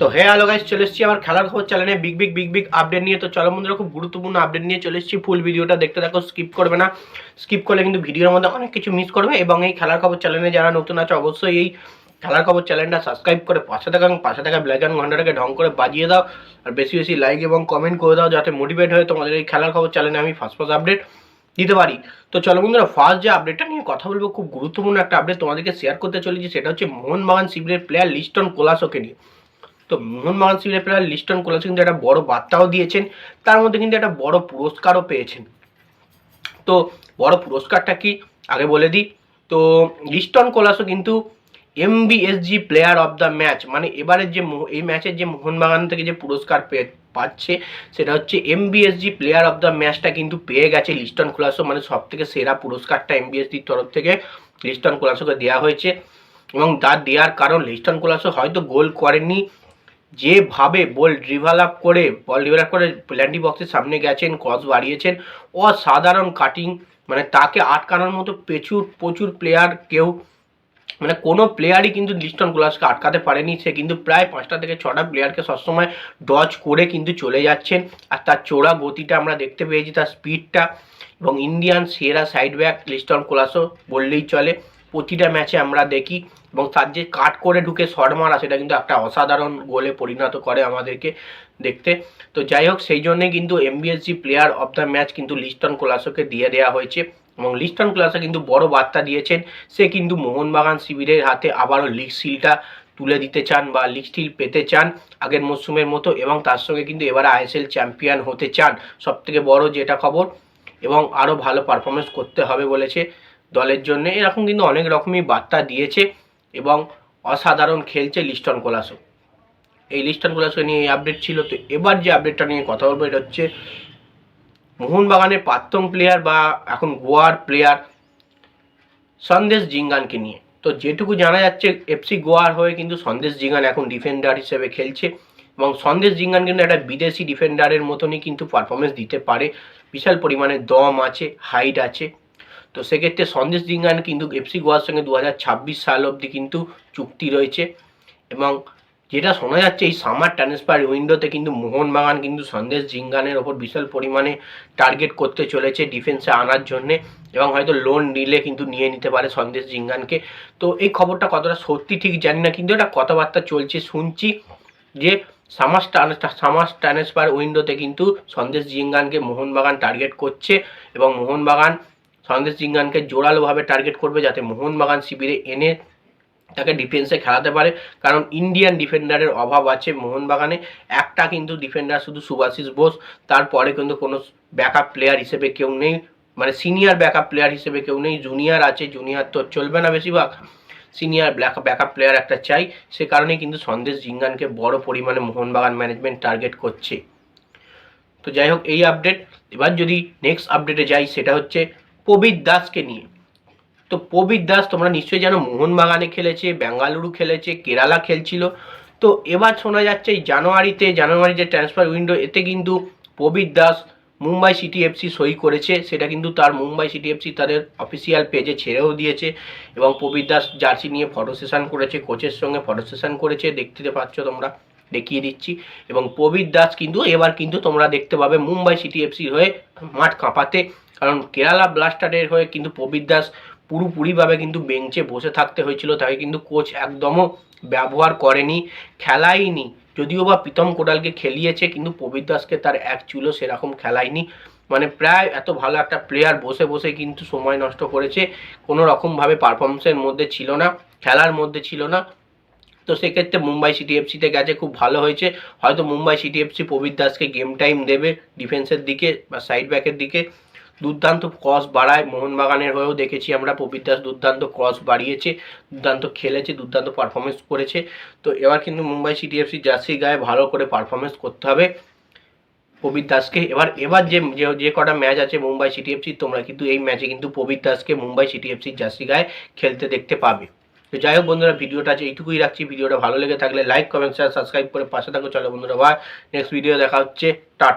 তো হ্যাঁ hello guys চলে এসেছি আমার খেলার খবর চ্যানেলে big big big big update নিয়ে। তো চলো বন্ধুরা, খুব গুরুত্বপূর্ণ আপডেট নিয়ে চলে এসেছি। ফুল ভিডিওটা দেখতে থাকো স্কিপ করবে না। স্কিপ করলে কিন্তু ভিডিওর মধ্যে অনেক কিছু মিস করবে। এবং এই খেলার খবর চ্যানেলে যারা নতুন আছে, অবশ্যই এই খেলার খবর চ্যানেলটা সাবস্ক্রাইব করে পাশে থাকা এবং পাশে থাকা ব্ল্যাক অ্যান্ড ঘন্টাটাকে ঢং করে বাজিয়ে দাও। আর বেশি বেশি লাইক এবং কমেন্ট করে দাও, যাতে মোটিভেট হয়ে তোমাদের এই খেলার খবর চ্যানেলে আমি ফার্স্ট ফার্স্ট আপডেট দিতে পারি। তো চলো বন্ধুরা ফার্স্ট যে আপডেটটা নিয়ে কথা বলব, খুব গুরুত্বপূর্ণ একটা আপডেট তোমাদেরকে শেয়ার করতে চলেছি। সেটা হচ্ছে মোহনবাগান শিবিরের প্লেয়ার লিস্টন কোলাসোকে নিয়ে। তো মোহনবাগান শিবিরের প্লেয়ার লিস্টন কোলাসো কিন্তু একটা বড় বার্তাও দিয়েছেন, তার মধ্যে কিন্তু একটা বড় পুরস্কারও পেয়েছেন। তো বড় পুরস্কারটা কি? আগে বলে দিই, তো লিস্টন কোলাসো কিন্তু M MBSG player of the match মানে এবারের যে এই ম্যাচের যে মোহনবাগান থেকে যে পুরস্কার পেয়ে পাচ্ছে, সেটা হচ্ছে M MBSG player of the ম্যাচটা কিন্তু পেয়ে গেছে লিস্টন কোলাসো মানে সব থেকে সেরা পুরস্কারটা এমবিএসজির তরফ থেকে লিস্টন কোলাসোকে দেওয়া হয়েছে। এবং তার দেওয়ার কারণ লিস্টন কোলাসো হয়তো গোল করেননি যেভাবে বল ড্রিভাল আপ করে বল ড্রিভাল করে প্ল্যান্টি বক্সের সামনে গেছেন ক্রস বাড়িয়েছেন, অসাধারণ কাটিং মানে তাকে আটকানোর মতো প্রচুর প্রচুর প্লেয়ার কেউ মানে কোনো প্লেয়ারই কিন্তু লিস্টন গ্লাসকে আটকাতে পারেনি। সে কিন্তু প্রায় পাঁচটা থেকে ছটা প্লেয়ারকে সবসময় ডজ করে কিন্তু চলে যাচ্ছেন। আর তার চোরা গতিটা আমরা দেখতে পেয়েছি, তার স্পিডটা এবং ইন্ডিয়ান সেরা সাইড ব্যাক লিস্টন কোলাসো বললেই চলে। প্রতিটা ম্যাচে আমরা দেখি এবং তার যে কাট করে ঢুকে শট মারা সেটা কিন্তু একটা অসাধারণ গোলে পরিণত করে আমাদেরকে দেখতে। তো যাই হোক, সেই জন্যে কিন্তু MBSG player of the match কিন্তু লিস্টন কোলাসোকে দিয়ে দেওয়া হয়েছে এবং লিস্টন ক্লাসে কিন্তু বড় বার্তা দিয়েছেন। সে কিন্তু মোহনবাগান শিবিরের হাতে আবারও লিগ সিলটা তুলে দিতে চান বা লিগ সিল পেতে চান আগের মরশুমের মতো এবং তার সঙ্গে কিন্তু এবারে আইএসএল চ্যাম্পিয়ন হতে চান। সব থেকে বড় যেটা খবর এবং আরও ভালো পারফরমেন্স করতে হবে বলেছে দলের জন্য। এরকম কিন্তু অনেক রকমই বার্তা দিয়েছে এবং অসাধারণ খেলছে লিস্টন কোলাসো। এই লিস্টন কোলাসো নিয়ে এই আপডেট ছিল। তো এবার যে আপডেটটা নিয়ে কথা বলব, এটা হচ্ছে মোহনবাগানের প্রাক্তন প্লেয়ার বা এখন গোয়ার প্লেয়ার সন্দেশ জিঙ্গানকে নিয়ে। তো যেটুকু জানা যাচ্ছে এফসি গোয়ার হয়ে কিন্তু সন্দেশ জিঙ্গান এখন ডিফেন্ডার হিসেবে খেলছে এবং সন্দেশ জিঙ্গান কিন্তু একটা বিদেশি ডিফেন্ডারের মতনই কিন্তু পারফরমেন্স দিতে পারে। বিশাল পরিমাণে দম আছে হাইট আছে। তো সেক্ষেত্রে সন্দেশ জিঙ্গান কিন্তু এফসি গোয়ার সঙ্গে দু হাজার ছাব্বিশ সাল অবধি কিন্তু চুক্তি রয়েছে। এবং যেটা শোনা যাচ্ছে, এই সামার ট্রান্সফার উইন্ডোতে কিন্তু মোহনবাগান কিন্তু সন্দেশ জিঙ্গানের ওপর বিশাল পরিমাণে টার্গেট করতে চলেছে ডিফেন্সে আনার জন্যে। এবং হয়তো লোন নিলে কিন্তু নিয়ে নিতে পারে সন্দেশ জিঙ্গানকে। তো এই খবরটা কতটা সত্যি ঠিক জানি না, কিন্তু এটা কথাবার্তা চলছে, শুনছি যে সামার সামার ট্রান্সফার উইন্ডোতে কিন্তু সন্দেশ জিঙ্গানকে মোহনবাগান টার্গেট করছে। এবং মোহনবাগান সন্দেশ জিঙ্গানকে জোরালোভাবে টার্গেট করবে যাতে মোহনবাগান শিবিরে এনে তাকে ডিফেন্সে খেলাতে পারে। কারণ ইন্ডিয়ান ডিফেন্ডারের অভাব আছে মোহনবাগানে। একটা কিন্তু ডিফেন্ডার শুধু সুভাশিস বোস, তারপরে কিন্তু কোনো ব্যাকআপ প্লেয়ার হিসেবে কেউ নেই। মানে সিনিয়র ব্যাকআপ প্লেয়ার হিসেবে কেউ নেই। জুনিয়র আছে জুনিয়র তো চলবে না বেশিরভাগ। সিনিয়র ব্ল্যাক ব্যাকআপ প্লেয়ার একটা চাই। সে কারণেই কিন্তু সন্দেশ জিঙ্গানকে বড় পরিমাণে মোহনবাগান ম্যানেজমেন্ট টার্গেট করছে। তো যাই হোক, এই আপডেট এবার যদি নেক্সট আপডেটে যাই, সেটা হচ্ছে প্রবীর দাসকে নিয়ে। তো প্রবীর দাস তোমরা নিশ্চয়ই জানো, মোহনবাগানে খেলেছে, বেঙ্গালুরু খেলেছে, কেরালা খেলছিল। তো এবার শোনা যাচ্ছে এই জানুয়ারিতে জানুয়ারি যে ট্রান্সফার উইন্ডো এতে কিন্তু প্রবীর দাস মুম্বাই সিটি এফসি সই করেছে। সেটা কিন্তু তার মুম্বাই সিটি এফসি তাদের অফিসিয়াল পেজে ছেড়েও দিয়েছে এবং প্রবীর দাস জার্সি নিয়ে ফটো সেশন করেছে কোচের সঙ্গে ফটো সেশন করেছে। দেখতে পাচ্ছ তোমরা, দেখিয়ে দিচ্ছি। এবং প্রবীর দাস কিন্তু, এবার কিন্তু তোমরা দেখতে পাবে মুম্বাই সিটি এফসির হয়ে মাঠ কাঁপাতে। কারণ কেরালা ব্লাস্টারের হয়ে কিন্তু প্রবীর দাস পুরোপুরিভাবে কিন্তু বেঞ্চে বসে থাকতে হয়েছিল, তাকে কিন্তু কোচ একদমও ব্যবহার করেনি, খেলায়নি, যদিও বা প্রীতম কোটালকে খেলিয়েছে, কিন্তু প্রবীর দাসকে তার এক চুলো সেরকম খেলায়নি। মানে প্রায় এত ভালো একটা প্লেয়ার বসে বসে কিন্তু সময় নষ্ট করেছে, কোনো রকমভাবে পারফরমেন্সের মধ্যে ছিল না, খেলার মধ্যে ছিল না। তো সেক্ষেত্রে মুম্বাই সিটি এফসিতে গেছে, খুব ভালো হয়েছে। হয়তো মুম্বাই সিটি এফসি প্রবীর দাসকে গেম টাইম দেবে ডিফেন্সের দিকে বা সাইড ব্যাকের দিকে। দুর্দান্ত ক্রস বাড়ায়। মোহনবাগানের হয়েও দেখেছি আমরা, প্রবীর দাস দুর্দান্ত ক্রস বাড়িয়েছে, দুর্দান্ত খেলেছে, দুর্দান্ত পারফরমেন্স করেছে। তো এবার কিন্তু মুম্বাই সিটি এফসি জার্সি গায়ে ভালো করে পারফরমেন্স করতে হবে প্রবীর দাসকে। এবার এবার যে, যে- কটা ম্যাচ আছে মুম্বাই সিটি এফসি তোমরা কিন্তু এই ম্যাচে কিন্তু প্রবীর দাসকে মুম্বাই সিটি এফসি জার্সি গায়ে খেলতে দেখতে পাবে। তো যাই হোক বন্ধুরা, ভিডিওটা আছে এইটুকুই রাখছি। ভিডিওটা ভালো লেগে থাকলে লাইক কমেন্ট শেয়ার সাবস্ক্রাইব করে পাশে থাকো। চলো বন্ধুরা ভাই নেক্সট ভিডিও দেখা হচ্ছে। টাটা।